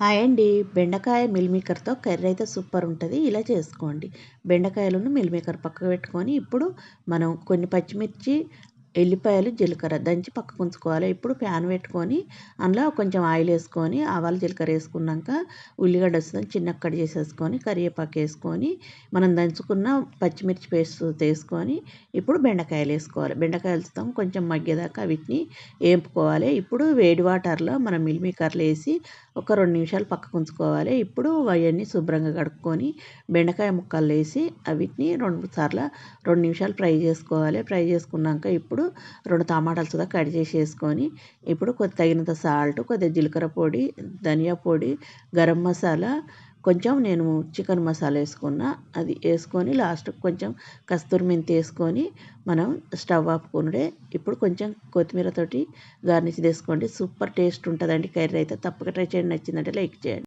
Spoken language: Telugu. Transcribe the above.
హాయ్ అండి. బెండకాయ మిల్మేకర్తో కర్రీ అయితే సూపర్ ఉంటుంది. ఇలా చేసుకోండి. బెండకాయలను మిల్మేకర్ పక్కకు పెట్టుకొని ఇప్పుడు మనం కొన్ని పచ్చిమిర్చి ఎల్లిపాయలు జీలకర్ర దంచి పక్కకు ఉంచుకోవాలి. ఇప్పుడు ప్యాన్ పెట్టుకొని అందులో కొంచెం ఆయిల్ వేసుకొని ఆవాలు జీలకర్ర వేసుకున్నాక ఉల్లిగడ్డ వస్తుంది చిన్న కట్ చేసేసుకొని కరివేపాకు వేసుకొని మనం దంచుకున్న పచ్చిమిర్చి పేస్ట్ వేసుకొని ఇప్పుడు బెండకాయలు వేసుకోవాలి. బెండకాయలతో కొంచెం మగ్గేదాకా వీటిని వేపుకోవాలి. ఇప్పుడు వేడి వాటర్లో మనం మిల్మీకర్లు వేసి ఒక రెండు నిమిషాలు పక్కకు ఉంచుకోవాలి. ఇప్పుడు అవన్నీ శుభ్రంగా కడుక్కొని బెండకాయ ముక్కలు వేసి అవిటిని రెండు సార్లు రెండు నిమిషాలు ఫ్రై చేసుకోవాలి. ఫ్రై చేసుకున్నాక ఇప్పుడు రెండు టమాటాలు సుదా కట్ చేసి వేసుకొని ఇప్పుడు కొద్ది తగినంత సాల్ట్ కొద్దిగా జీలకర్ర పొడి ధనియా పొడి గరం మసాలా కొంచెం నేను చికెన్ మసాలా వేసుకున్న అది వేసుకొని లాస్ట్ కొంచెం కస్తూరి మెంతి వేసుకొని మనం స్టవ్ ఆపుకునుడే. ఇప్పుడు కొంచెం కొత్తిమీరతోటి గార్నిష్ చేసుకోండి. సూపర్ టేస్ట్ ఉంటుందండి. కర్రీ అయితే తప్పక ట్రై చేయండి. నచ్చిందంటే లైక్ చేయండి.